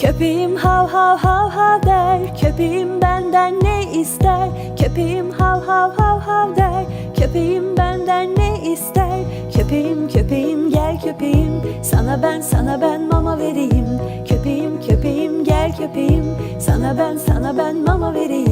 Köpeğim hav hav hav hav der Köpeğim benden ne ister? Köpeğim hav hav hav hav der Köpeğim benden ne ister? Köpeğim köpeğim gel köpeğim Sana ben sana ben mama vereyim. Köpeğim köpeğim gel köpeğim Sana ben sana ben mama vereyim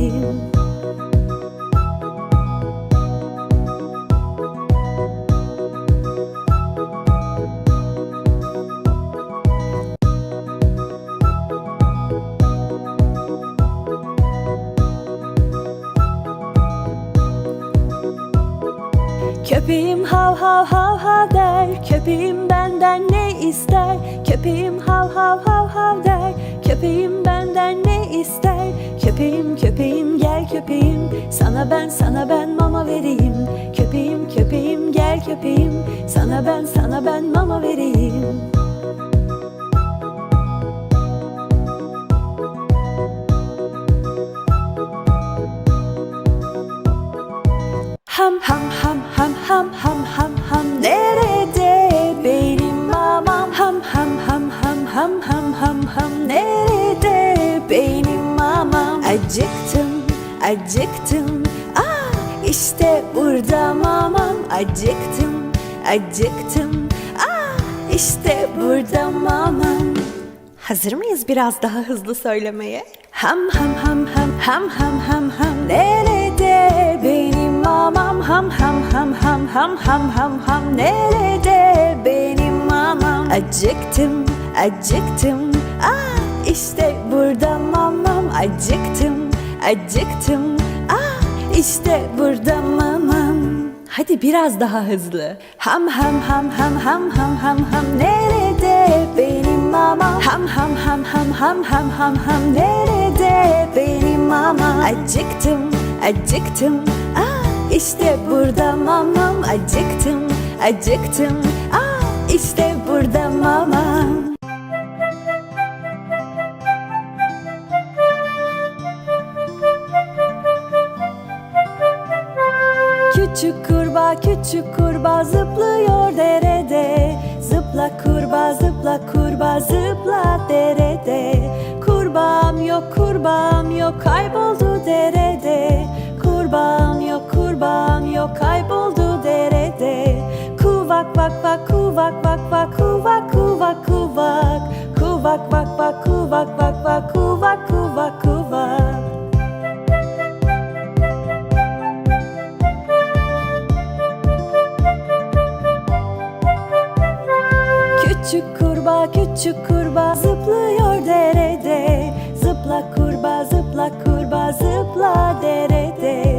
Köpeğim hav hav hav hav der Köpeğim benden ne ister? Köpeğim hav hav hav hav der Köpeğim benden ne ister? Köpeğim köpeğim gel köpeğim Sana ben sana ben mama vereyim. Köpeğim köpeğim gel köpeğim Sana ben sana ben mama vereyim Acıktım, acıktım Ah işte burada mamam Acıktım, acıktım Ah işte burada mamam Hazır mıyız biraz daha hızlı söylemeye? Ham ham ham ham ham ham ham ham Nerede benim mamam? Ham ham ham ham ham ham ham ham Nerede benim mamam? Acıktım, acıktım Ah işte bu Acıktım acıktım Ah işte burada mamam Hadi biraz daha hızlı. Ham ham ham ham ham ham ham ham nerede benim mama? Ham ham ham ham ham ham ham ham nerede benim mama? Acıktım, acıktım. Ah işte burada mamam. Acıktım, acıktım. Ah işte burada mamam. Küçük kurbağa küçük kurbağa zıplıyor derede. Zıpla kurbağa zıpla kurbağa zıpla derede. Kurbağam yok kurbağam yok kayboldu derede küçük kurbağa zıplıyor derede. Zıpla kurbağa zıpla kurbağa zıpla derede